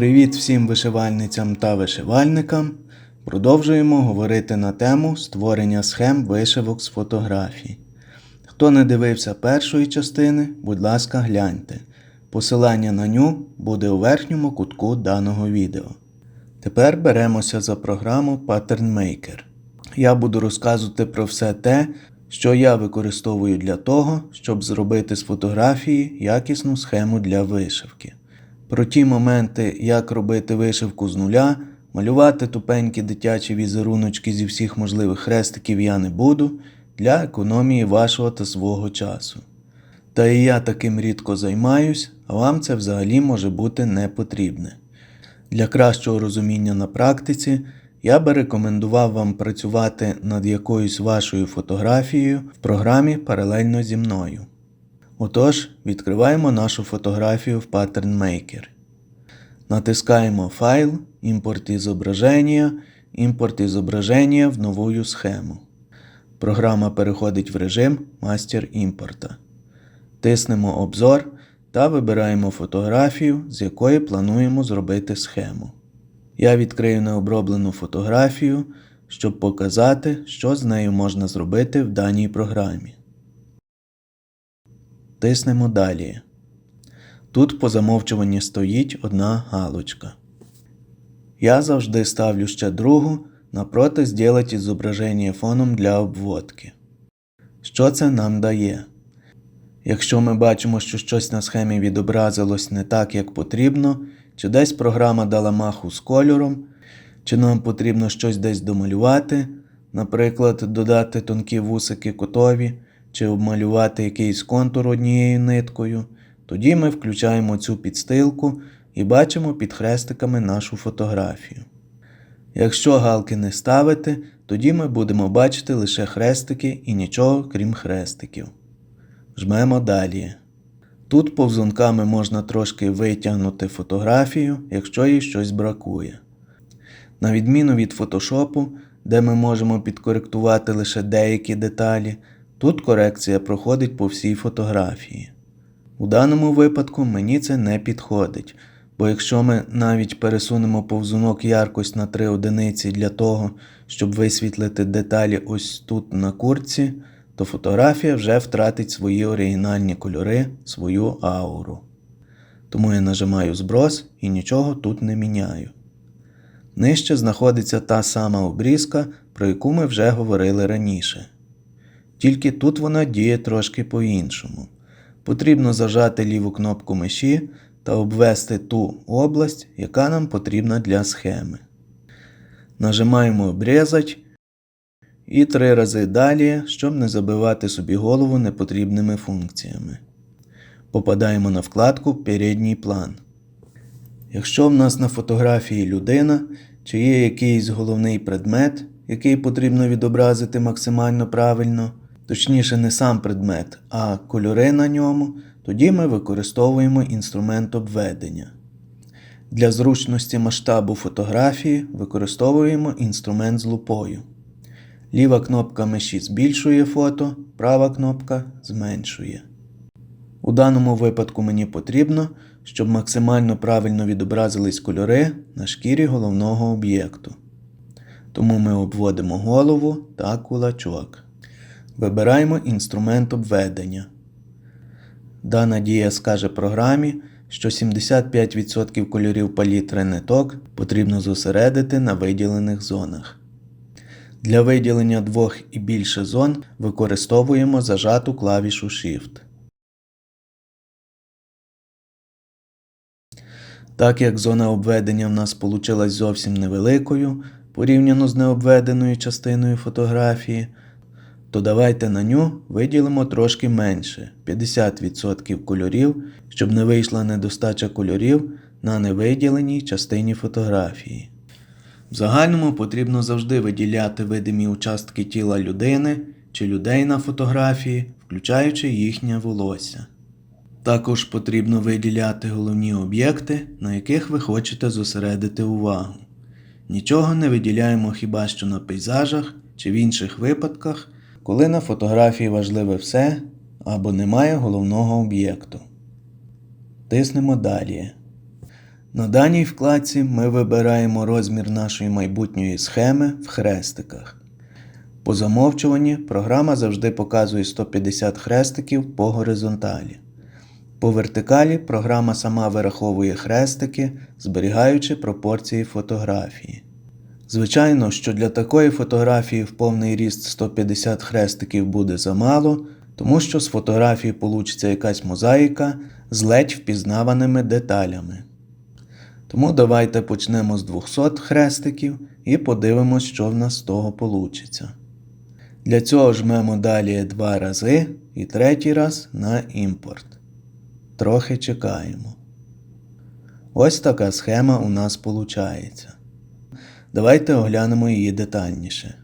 Привіт всім вишивальницям та вишивальникам. Продовжуємо говорити на тему створення схем вишивок з фотографій. Хто не дивився першої частини, будь ласка, гляньте. Посилання на ню буде у верхньому кутку даного відео. Тепер беремося за програму Pattern Maker. Я буду розказувати про все те, що я використовую для того, щоб зробити з фотографії якісну схему для вишивки. Про ті моменти, як робити вишивку з нуля, малювати тупенькі дитячі візеруночки зі всіх можливих хрестиків я не буду для економії вашого та свого часу. Та і я таким рідко займаюсь, а вам це взагалі може бути не потрібне. Для кращого розуміння на практиці я би рекомендував вам працювати над якоюсь вашою фотографією в програмі паралельно зі мною. Отож, відкриваємо нашу фотографію в Pattern Maker. Натискаємо Файл, Імпорт ізображення, імпорт ізображення в нову схему. Програма переходить в режим Мастер імпорта. Тиснемо Обзор та вибираємо фотографію, з якої плануємо зробити схему. Я відкрию необроблену фотографію, щоб показати, що з нею можна зробити в даній програмі. Тиснемо Далі. Тут по замовчуванні стоїть одна галочка. Я завжди ставлю ще другу напроти «Сделать зображення фоном для обводки. Що це нам дає? Якщо ми бачимо, що щось на схемі відобразилось не так, як потрібно, чи десь програма дала маху з кольором, чи нам потрібно щось десь домалювати, наприклад, додати тонкі вусики котові, чи обмалювати якийсь контур однією ниткою, тоді ми включаємо цю підстилку і бачимо під хрестиками нашу фотографію. Якщо галки не ставити, тоді ми будемо бачити лише хрестики і нічого крім хрестиків. Жмемо далі. Тут повзунками можна трошки витягнути фотографію, якщо їй щось бракує. На відміну від фотошопу, де ми можемо підкоректувати лише деякі деталі, тут корекція проходить по всій фотографії. У даному випадку мені це не підходить, бо якщо ми навіть пересунемо повзунок яркость на 3 одиниці для того, щоб висвітлити деталі ось тут на куртці, то фотографія вже втратить свої оригінальні кольори, свою ауру. Тому я нажимаю зброс і нічого тут не міняю. Нижче знаходиться та сама обрізка, про яку ми вже говорили раніше. Тільки тут вона діє трошки по-іншому. Потрібно зажати ліву кнопку миші та обвести ту область, яка нам потрібна для схеми. Нажимаємо обрізать і три рази далі, щоб не забивати собі голову непотрібними функціями. Попадаємо на вкладку Передній план. Якщо в нас на фотографії людина, чи є якийсь головний предмет, який потрібно відобразити максимально правильно, точніше не сам предмет, а кольори на ньому, тоді ми використовуємо інструмент обведення. Для зручності масштабу фотографії використовуємо інструмент з лупою. Ліва кнопка миші збільшує фото, права кнопка зменшує. У даному випадку мені потрібно, щоб максимально правильно відобразились кольори на шкірі головного об'єкту. Тому ми обводимо голову та кулачок. Вибираємо інструмент обведення. Дана дія скаже програмі, що 75% кольорів палітри ниток потрібно зосередити на виділених зонах. Для виділення двох і більше зон використовуємо зажату клавішу Shift. Так як зона обведення в нас вийшла зовсім невеликою порівняно з необведеною частиною фотографії, то давайте на ню виділимо трошки менше 50% кольорів, щоб не вийшла недостача кольорів на невиділеній частині фотографії. В загальному потрібно завжди виділяти видимі участки тіла людини чи людей на фотографії, включаючи їхнє волосся. Також потрібно виділяти головні об'єкти, на яких ви хочете зосередити увагу. Нічого не виділяємо хіба що на пейзажах чи в інших випадках, коли на фотографії важливе все або немає головного об'єкту. Тиснемо далі. На даній вкладці ми вибираємо розмір нашої майбутньої схеми в хрестиках. По замовчуванні програма завжди показує 150 хрестиків по горизонталі. По вертикалі програма сама вираховує хрестики, зберігаючи пропорції фотографії. Звичайно, що для такої фотографії в повний ріст 150 хрестиків буде замало, тому що з фотографії получиться якась мозаїка з ледь впізнаваними деталями. Тому давайте почнемо з 200 хрестиків і подивимось, що в нас з того получиться. Для цього жмемо далі два рази і третій раз на імпорт. Трохи чекаємо. Ось така схема у нас виходить. Давайте оглянемо її детальніше.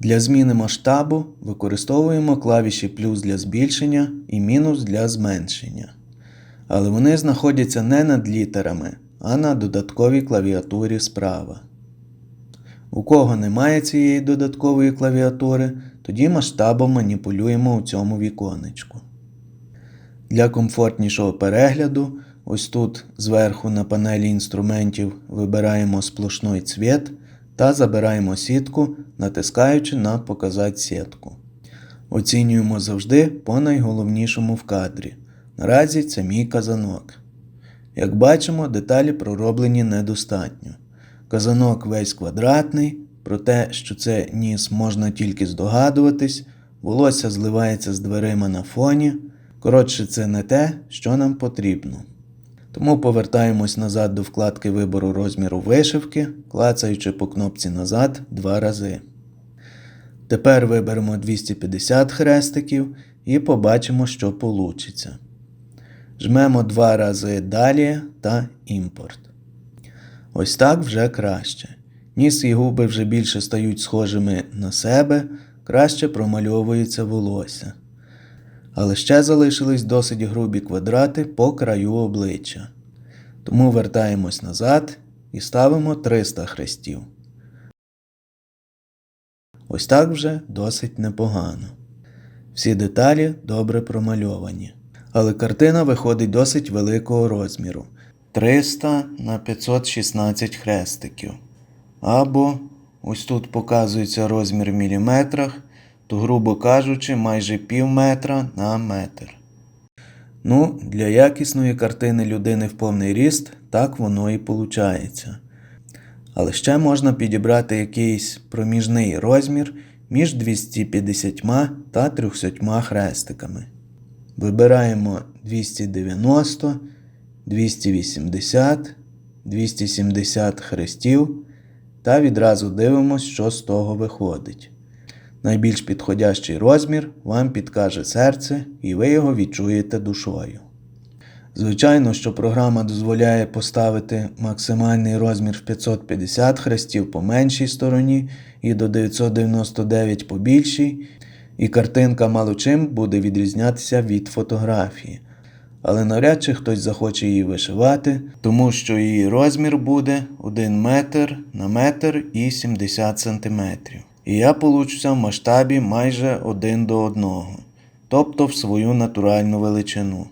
Для зміни масштабу використовуємо клавіші плюс для збільшення і мінус для зменшення. Але вони знаходяться не над літерами, а на додатковій клавіатурі справа. У кого немає цієї додаткової клавіатури, тоді масштабом маніпулюємо у цьому віконечку. Для комфортнішого перегляду, ось тут зверху на панелі інструментів вибираємо сплошний цвіт та забираємо сітку, натискаючи на Показати сітку. Оцінюємо завжди по найголовнішому в кадрі. Наразі це мій казанок. Як бачимо, деталі пророблені недостатньо. Казанок весь квадратний, про те, що це ніс можна тільки здогадуватись, волосся зливається з дверима на фоні. Коротше, це не те, що нам потрібно. Тому повертаємось назад до вкладки вибору розміру вишивки, клацаючи по кнопці назад два рази. Тепер виберемо 250 хрестиків і побачимо, що получиться. Жмемо два рази далі та імпорт. Ось так вже краще. Ніс і губи вже більше стають схожими на себе, краще промальовується волосся. Але ще залишились досить грубі квадрати по краю обличчя. Тому вертаємось назад і ставимо 300 хрестів. Ось так вже досить непогано. Всі деталі добре промальовані. Але картина виходить досить великого розміру 300 на 516 хрестиків. Або ось тут показується розмір в міліметрах, то, грубо кажучи, майже пів метра на метр. Ну, для якісної картини людини в повний ріст так воно і виходить. Але ще можна підібрати якийсь проміжний розмір між 250 та 300 хрестиками. Вибираємо 290, 280, 270 хрестів та відразу дивимося, що з того виходить. Найбільш підходящий розмір вам підкаже серце, і ви його відчуєте душою. Звичайно, що програма дозволяє поставити максимальний розмір в 550 хрестів по меншій стороні і до 999 по більшій, і картинка мало чим буде відрізнятися від фотографії. Але навряд чи хтось захоче її вишивати, тому що її розмір буде 1 метр на метр і 70 сантиметрів. І я получуся в масштабі майже 1 до 1, тобто в свою натуральну величину.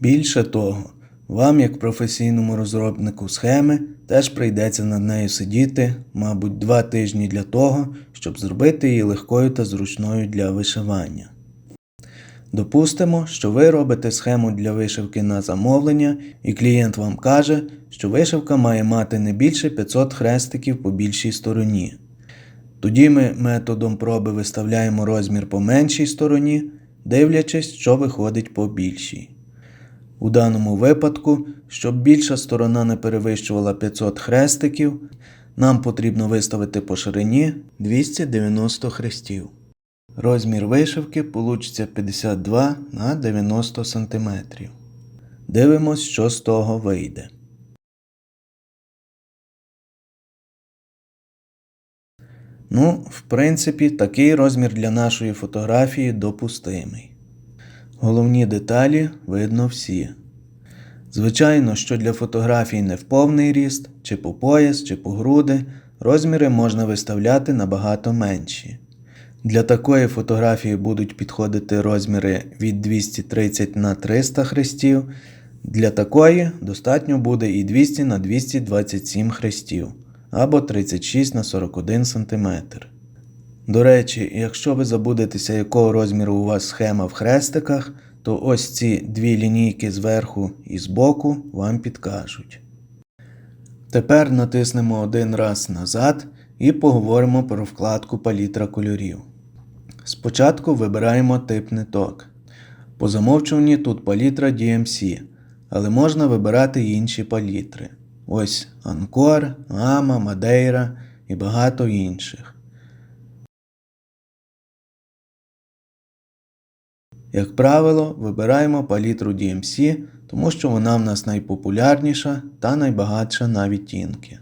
Більше того, вам, як професійному розробнику схеми, теж прийдеться над нею сидіти, мабуть, два тижні для того, щоб зробити її легкою та зручною для вишивання. Допустимо, що ви робите схему для вишивки на замовлення, і клієнт вам каже, що вишивка має мати не більше 500 хрестиків по більшій стороні. Тоді ми методом проби виставляємо розмір по меншій стороні, дивлячись, що виходить по більшій. У даному випадку, щоб більша сторона не перевищувала 500 хрестиків, нам потрібно виставити по ширині 290 хрестів. Розмір вишивки получиться 52 на 90 см. Дивимось, що з того вийде. Ну, в принципі, такий розмір для нашої фотографії допустимий. Головні деталі видно всі. Звичайно, що для фотографій не в повний ріст, чи по пояс, чи по груди, розміри можна виставляти набагато менші. Для такої фотографії будуть підходити розміри від 230 на 300 хрестів Для такої достатньо буде і 200 на 227 хрестів або 36 на 41 см. До речі, якщо ви забудетеся, якого розміру у вас схема в хрестиках, то ось ці дві лінійки зверху і збоку вам підкажуть. Тепер натиснемо один раз назад і поговоримо про вкладку палітра кольорів. Спочатку вибираємо тип ниток. По замовчуванні тут палітра DMC, але можна вибирати інші палітри. Ось Анкор, Ама, Мадейра і багато інших. Як правило, вибираємо палітру DMC, тому що вона в нас найпопулярніша та найбагатша на відтінки.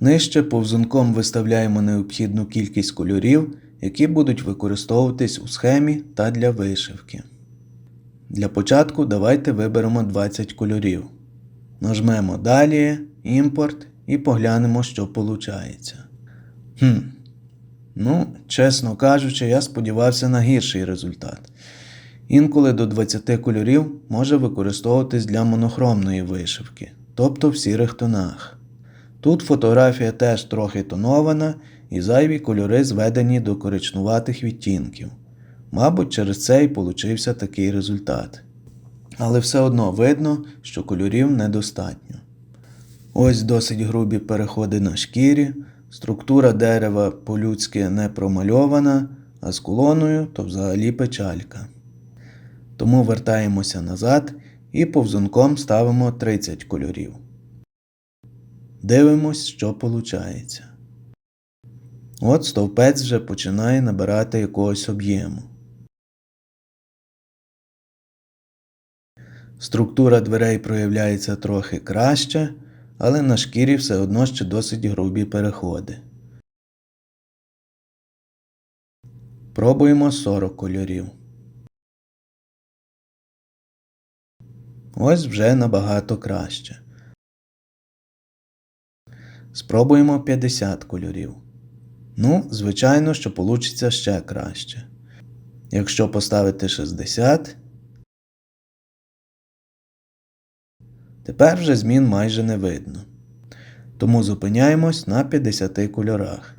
Нижче повзунком виставляємо необхідну кількість кольорів, які будуть використовуватись у схемі та для вишивки. Для початку давайте виберемо 20 кольорів. Нажмемо Далі, Імпорт і поглянемо, що виходить. Хм. Ну, чесно кажучи, я сподівався на гірший результат. Інколи до 20 кольорів може використовуватись для монохромної вишивки, тобто в сірих тонах. Тут фотографія теж трохи тонована і зайві кольори зведені до коричнуватих відтінків. Мабуть, через це і получився такий результат. Але все одно видно, що кольорів недостатньо. Ось досить грубі переходи на шкірі, структура дерева по-людськи не промальована, а з колоною то взагалі печалька. Тому вертаємося назад і повзунком ставимо 30 кольорів. Дивимось, що виходить. От стовпець вже починає набирати якогось об'єму. Структура дверей проявляється трохи краще, але на шкірі все одно ще досить грубі переходи. Пробуємо 40 кольорів. Ось вже набагато краще. Спробуємо 50 кольорів. Ну, звичайно, що получиться ще краще. Якщо поставити 60, тепер вже змін майже не видно. Тому зупиняємось на 50 кольорах.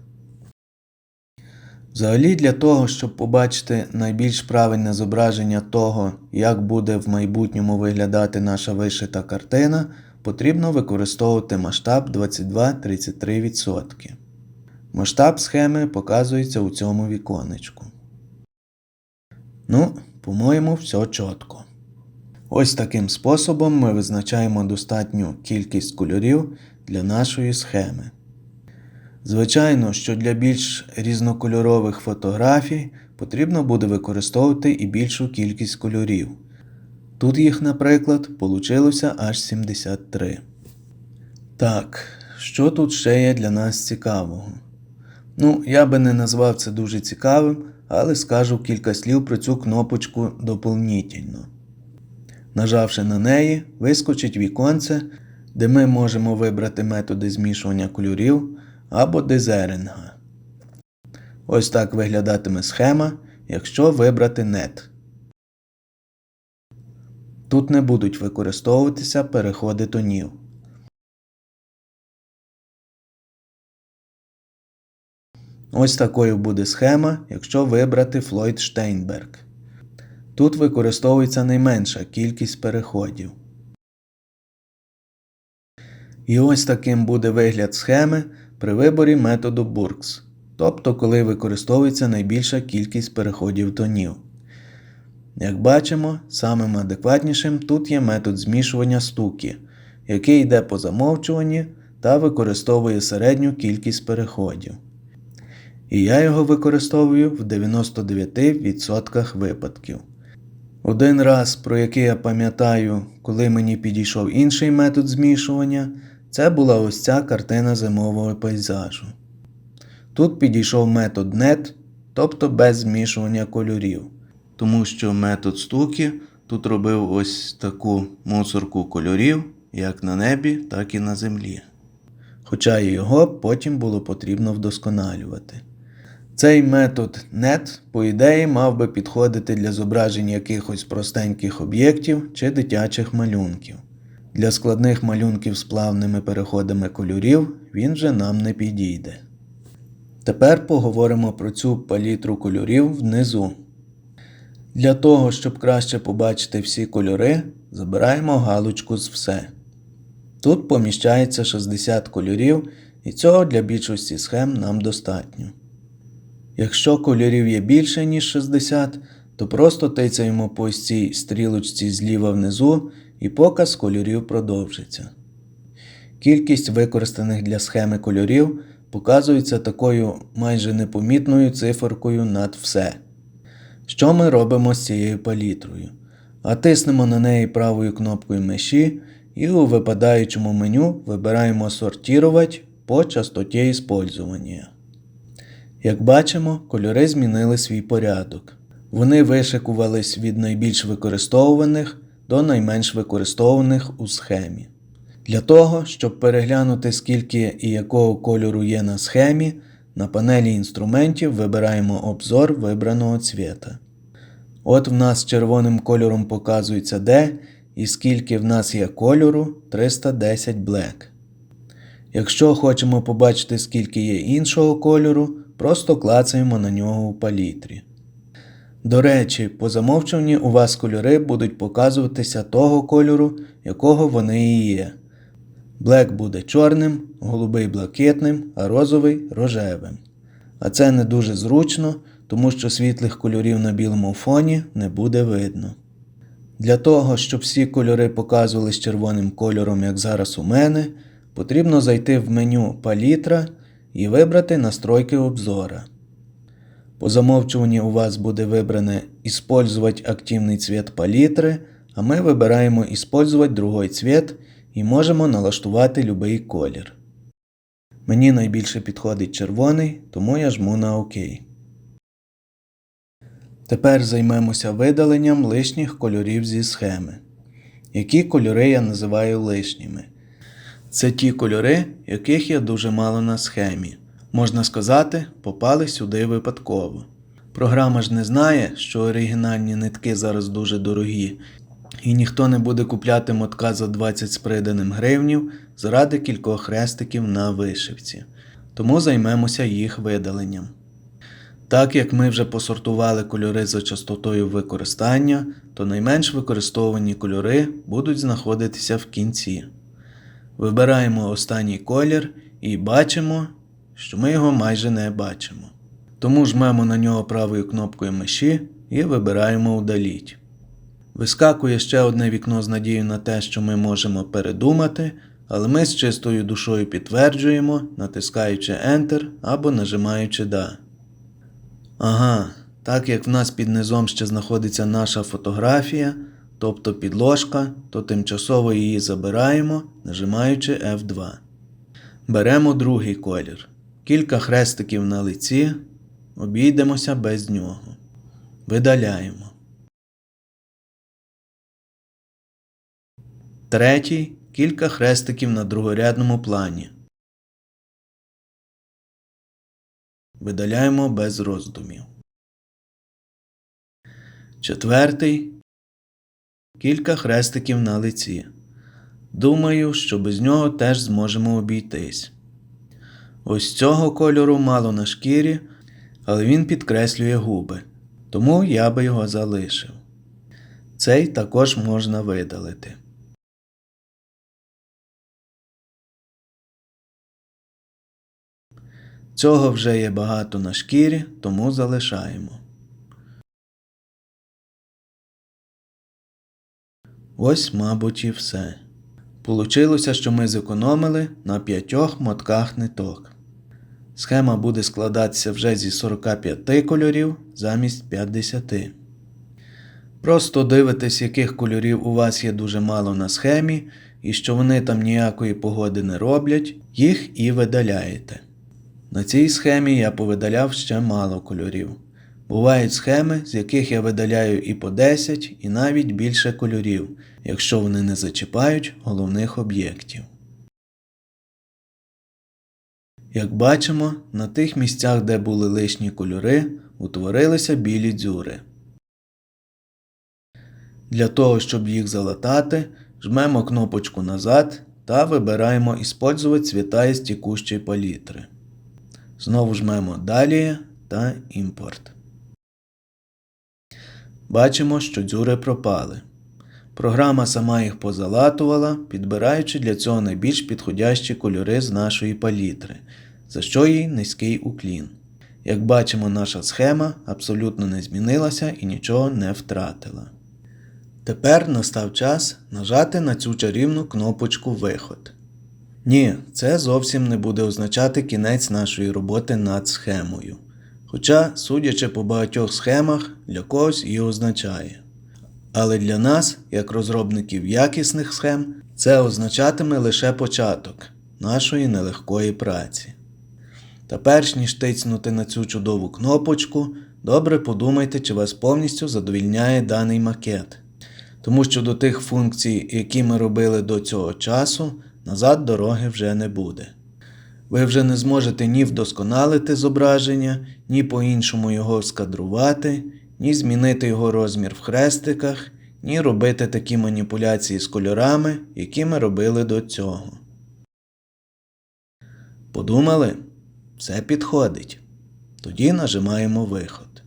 Взагалі, для того, щоб побачити найбільш правильне зображення того, як буде в майбутньому виглядати наша вишита картина, потрібно використовувати масштаб 22-33%. Масштаб схеми показується у цьому віконечку. Ну, по-моєму, все чітко. Ось таким способом ми визначаємо достатню кількість кольорів для нашої схеми. Звичайно, що для більш різнокольорових фотографій потрібно буде використовувати і більшу кількість кольорів. Тут їх, наприклад, получилося аж 73. Так, що тут ще є для нас цікавого? Ну, я би не назвав це дуже цікавим, але скажу кілька слів про цю кнопочку доповнительно. Нажавши на неї, вискочить віконце, де ми можемо вибрати методи змішування кольорів або дезеринга. Ось так виглядатиме схема, якщо вибрати нет. Тут не будуть використовуватися переходи тонів. Ось такою буде схема, якщо вибрати Флойд Штейнберг. Тут використовується найменша кількість переходів. І ось таким буде вигляд схеми при виборі методу Burks, тобто коли використовується найбільша кількість переходів тонів. Як бачимо, самим адекватнішим тут є метод змішування стуки, який йде по замовчуванні та використовує середню кількість переходів. І я його використовую в 99% випадків. Один раз, про який я пам'ятаю, коли мені підійшов інший метод змішування, це була ось ця картина зимового пейзажу. Тут підійшов метод NET, тобто без змішування кольорів, тому що метод стуки тут робив ось таку мусорку кольорів, як на небі, так і на землі. Хоча його потім було потрібно вдосконалювати. Цей метод NET, по ідеї, мав би підходити для зображень якихось простеньких об'єктів чи дитячих малюнків. Для складних малюнків з плавними переходами кольорів він вже нам не підійде. Тепер поговоримо про цю палітру кольорів внизу. Для того, щоб краще побачити всі кольори, забираємо галочку з все. Тут поміщається 60 кольорів, і цього для більшості схем нам достатньо. Якщо кольорів є більше, ніж 60, то просто тицяємо по цій стрілочці зліва внизу і показ кольорів продовжиться. Кількість використаних для схеми кольорів показується такою майже непомітною циферкою над все. Що ми робимо з цією палітрою? А тиснемо на неї правою кнопкою миші і у випадаючому меню вибираємо сортувати по частоті іспользування. Як бачимо, кольори змінили свій порядок. Вони вишикувались від найбільш використовуваних до найменш використовуваних у схемі. Для того, щоб переглянути скільки і якого кольору є на схемі, на панелі інструментів вибираємо обзор вибраного цвіта. От в нас червоним кольором показується де і скільки в нас є кольору 310 Black. Якщо хочемо побачити, скільки є іншого кольору, просто клацаємо на нього у палітрі. До речі, по замовчуванні у вас кольори будуть показуватися того кольору, якого вони і є. Блек буде чорним, голубий блакитним, а розовий рожевим. А це не дуже зручно, тому що світлих кольорів на білому фоні не буде видно. Для того, щоб всі кольори показувались червоним кольором, як зараз у мене, потрібно зайти в меню Палітра і вибрати настройки обзора. По замовчуванні у вас буде вибране «Использовать активний цвет палітри, а ми вибираємо «Использовать другой цвет і можемо налаштувати будь-який колір. Мені найбільше підходить червоний, тому я жму на ОК. Тепер займемося видаленням лишніх кольорів зі схеми. Які кольори я називаю лишніми? Це ті кольори, яких є дуже мало на схемі. Можна сказати, попали сюди випадково. Програма ж не знає, що оригінальні нитки зараз дуже дорогі, і ніхто не буде купляти мотка за 20 з приданим гривнів заради кількох хрестиків на вишивці. Тому займемося їх видаленням. Так як ми вже посортували кольори за частотою використання, то найменш використовувані кольори будуть знаходитися в кінці. Вибираємо останній колір і бачимо, що ми його майже не бачимо. Тому жмемо на нього правою кнопкою миші і вибираємо Удаліть. Вискакує ще одне вікно з надією на те, що ми можемо передумати, але ми з чистою душою підтверджуємо, натискаючи Enter або нажимаючи Да. Ага, так як в нас під низом ще знаходиться наша фотографія, тобто підложка, то тимчасово її забираємо, нажимаючи F2. Беремо другий колір. Кілька хрестиків на лиці, обійдемося без нього. Видаляємо. Третій кілька хрестиків на другорядному плані. Видаляємо без роздумів. Четвертий кілька хрестиків на лиці. Думаю, що без нього теж зможемо обійтись. Ось цього кольору мало на шкірі, але він підкреслює губи, тому я би його залишив. Цей також можна видалити. Цього вже є багато на шкірі, тому залишаємо. Ось, мабуть, і все. Получилося, що ми зекономили на п'ятьох мотках ниток. Схема буде складатися вже зі 45 кольорів замість 50. Просто дивитесь, яких кольорів у вас є дуже мало на схемі, і що вони там ніякої погоди не роблять, їх і видаляєте. На цій схемі я повидаляв ще мало кольорів. Бувають схеми, з яких я видаляю і по 10, і навіть більше кольорів, якщо вони не зачіпають головних об'єктів. Як бачимо, на тих місцях, де були лишні кольори, утворилися білі дзюри. Для того, щоб їх залатати, жмемо кнопочку назад та вибираємо «Использовать цвіта із текущої палітри. Знову жмемо Далі та Імпорт. Бачимо, що дзюри пропали. Програма сама їх позалатувала, підбираючи для цього найбільш підходящі кольори з нашої палітри, за що їй низький уклін. Як бачимо, наша схема абсолютно не змінилася і нічого не втратила. Тепер настав час нажати на цю чарівну кнопочку Виход. Ні, це зовсім не буде означати кінець нашої роботи над схемою. Хоча, судячи по багатьох схемах, для когось і означає. Але для нас, як розробників якісних схем, це означатиме лише початок нашої нелегкої праці. Та перш ніж тицнути на цю чудову кнопочку, добре подумайте, чи вас повністю задовільняє даний макет. Тому що до тих функцій, які ми робили до цього часу, назад дороги вже не буде. Ви вже не зможете ні вдосконалити зображення, ні по-іншому його скадрувати, ні змінити його розмір в хрестиках, ні робити такі маніпуляції з кольорами, які ми робили до цього. Подумали? Все підходить. Тоді нажимаємо Виход.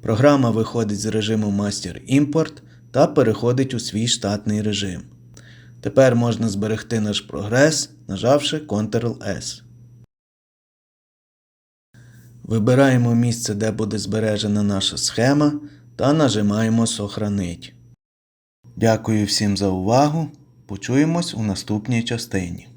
Програма виходить з режиму Master Import та переходить у свій штатний режим. Тепер можна зберегти наш прогрес, нажавши Ctrl-S. Вибираємо місце, де буде збережена наша схема, та нажимаємо Сохранить. Дякую всім за увагу. Почуємось у наступній частині.